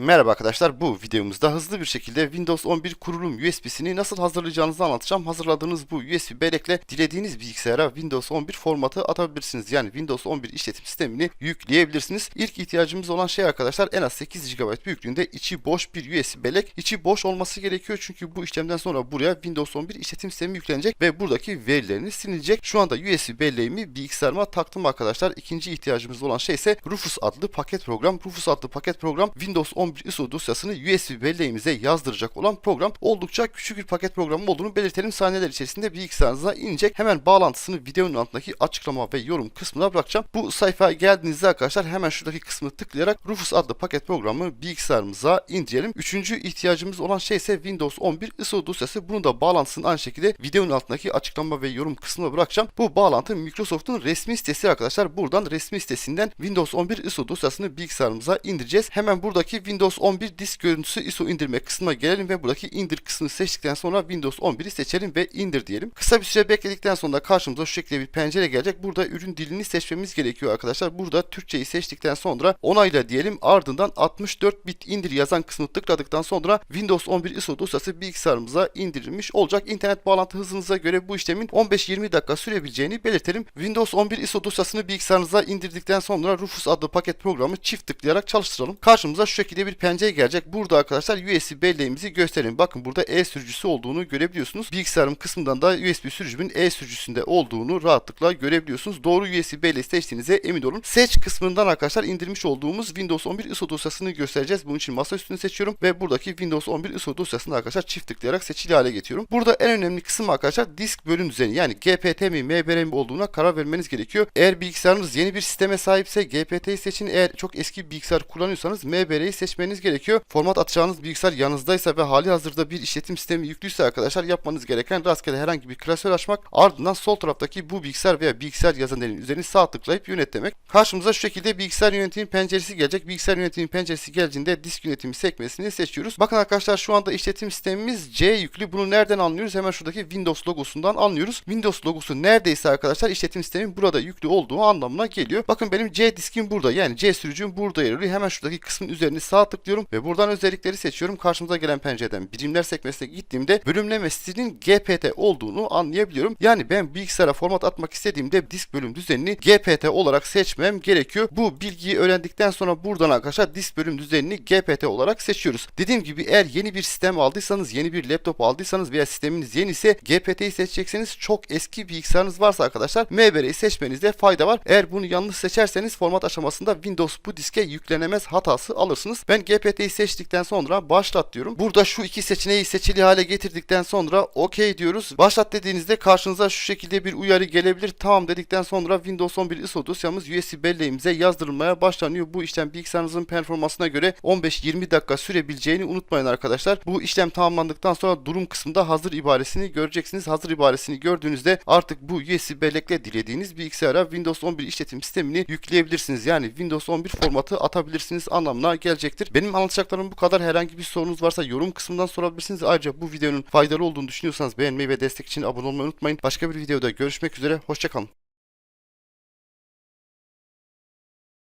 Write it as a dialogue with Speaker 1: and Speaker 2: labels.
Speaker 1: Merhaba arkadaşlar bu videomuzda hızlı bir şekilde Windows 11 kurulum USB'sini nasıl hazırlayacağınızı anlatacağım. Hazırladığınız bu USB bellekle dilediğiniz bilgisayara Windows 11 formatı atabilirsiniz. Yani Windows 11 işletim sistemini yükleyebilirsiniz. İlk ihtiyacımız olan şey arkadaşlar en az 8 GB büyüklüğünde içi boş bir USB bellek. İçi boş olması gerekiyor çünkü bu işlemden sonra buraya Windows 11 işletim sistemi yüklenecek ve buradaki verilerini silinecek. Şu anda USB belleğimi bilgisayarıma taktım arkadaşlar. İkinci ihtiyacımız olan şey ise Rufus adlı paket program. Rufus adlı paket program Windows 11 ISO dosyasını USB belleğimize yazdıracak olan program. Oldukça küçük bir paket programı olduğunu belirtelim. Saniyeler içerisinde bilgisayarınıza inecek. Hemen bağlantısını videonun altındaki açıklama ve yorum kısmına bırakacağım. Bu sayfaya geldiğinizde arkadaşlar hemen şuradaki kısmı tıklayarak Rufus adlı paket programı bilgisayarımıza indirelim. Üçüncü ihtiyacımız olan şey ise Windows 11 ISO dosyası. Bunu da bağlantısını aynı şekilde videonun altındaki açıklama ve yorum kısmına bırakacağım. Bu bağlantı Microsoft'un resmi sitesi arkadaşlar. Buradan resmi sitesinden Windows 11 ISO dosyasını bilgisayarımıza indireceğiz. Hemen buradaki Windows 11 disk görüntüsü ISO indirme kısmına gelelim ve buradaki indir kısmını seçtikten sonra Windows 11'i seçelim ve indir diyelim. Kısa bir süre bekledikten sonra karşımıza şu şekilde bir pencere gelecek. Burada ürün dilini seçmemiz gerekiyor arkadaşlar. Burada Türkçeyi seçtikten sonra onayla diyelim. Ardından 64 bit indir yazan kısmı tıkladıktan sonra Windows 11 ISO dosyası bilgisayarımıza indirilmiş olacak. İnternet bağlantı hızınıza göre bu işlemin 15-20 dakika sürebileceğini belirtelim. Windows 11 ISO dosyasını bilgisayarınıza indirdikten sonra Rufus adlı paket programı çift tıklayarak çalıştıralım. Karşımıza şu şekilde bir pencere gelecek. Burada arkadaşlar USB belleğimizi gösterelim. Bakın burada E sürücüsü olduğunu görebiliyorsunuz. Bilgisayarım kısmından da USB sürücümün E sürücüsünde olduğunu rahatlıkla görebiliyorsunuz. Doğru USB belleği seçtiğinize emin olun. Seç kısmından arkadaşlar indirmiş olduğumuz Windows 11 ISO dosyasını göstereceğiz. Bunun için masa üstünü seçiyorum ve buradaki Windows 11 ISO dosyasını arkadaşlar çift tıklayarak seçili hale getiriyorum. Burada en önemli kısım arkadaşlar disk bölüm düzeni yani GPT mi MBR mi olduğuna karar vermeniz gerekiyor. Eğer bilgisayarınız yeni bir sisteme sahipse GPT'yi seçin. Eğer çok eski bir bilgisayar kullanıyorsanız MBR'yi seçmeniz gerekiyor. Format atacağınız bilgisayar yanınızdaysa ve hali hazırda bir işletim sistemi yüklüyse arkadaşlar yapmanız gereken rastgele herhangi bir klasör açmak ardından sol taraftaki bu bilgisayar veya bilgisayar yazan elin üzerine sağ tıklayıp yönet demek. Karşımıza şu şekilde bilgisayar yönetimi penceresi gelecek. Bilgisayar yönetimi penceresi geldiğinde disk yönetimi sekmesini seçiyoruz. Bakın arkadaşlar şu anda işletim sistemimiz C yüklü. Bunu nereden anlıyoruz? Hemen şuradaki Windows logosundan anlıyoruz. Windows logosu neredeyse arkadaşlar işletim sistemin burada yüklü olduğu anlamına geliyor. Bakın benim C diskim burada. Yani C sürücüm burada yer alıyor. Hemen şuradaki kısmın üzerine sağ tıklıyorum ve buradan özellikleri seçiyorum. Karşımıza gelen pencereden birimler sekmesine gittiğimde bölümlemesinin GPT olduğunu anlayabiliyorum. Yani ben bilgisayara format atmak istediğimde disk bölüm düzenini GPT olarak seçmem gerekiyor. Bu bilgiyi öğrendikten sonra buradan arkadaşlar disk bölüm düzenini GPT olarak seçiyoruz. Dediğim gibi eğer yeni bir sistem aldıysanız, yeni bir laptop aldıysanız veya sisteminiz yeni ise GPT'yi seçecekseniz çok eski bilgisayarınız varsa arkadaşlar MBR'yi seçmenizde fayda var. Eğer bunu yanlış seçerseniz format aşamasında Windows bu diske yüklenemez hatası alırsınız. Ben GPT'yi seçtikten sonra başlat diyorum. Burada şu iki seçeneği seçili hale getirdikten sonra OK diyoruz. Başlat dediğinizde karşınıza şu şekilde bir uyarı gelebilir. Tamam dedikten sonra Windows 11 ISO dosyamız USB belleğimize yazdırılmaya başlanıyor. Bu işlem bilgisayarınızın performansına göre 15-20 dakika sürebileceğini unutmayın arkadaşlar. Bu işlem tamamlandıktan sonra durum kısmında hazır ibaresini göreceksiniz. Hazır ibaresini gördüğünüzde artık bu USB bellekle dilediğiniz bilgisayara Windows 11 işletim sistemini yükleyebilirsiniz. Yani Windows 11 formatı atabilirsiniz anlamına gelecektir. Benim anlatacaklarım bu kadar. Herhangi bir sorunuz varsa yorum kısmından sorabilirsiniz. Ayrıca bu videonun faydalı olduğunu düşünüyorsanız beğenmeyi ve destek için abone olmayı unutmayın. Başka bir videoda görüşmek üzere. Hoşçakalın.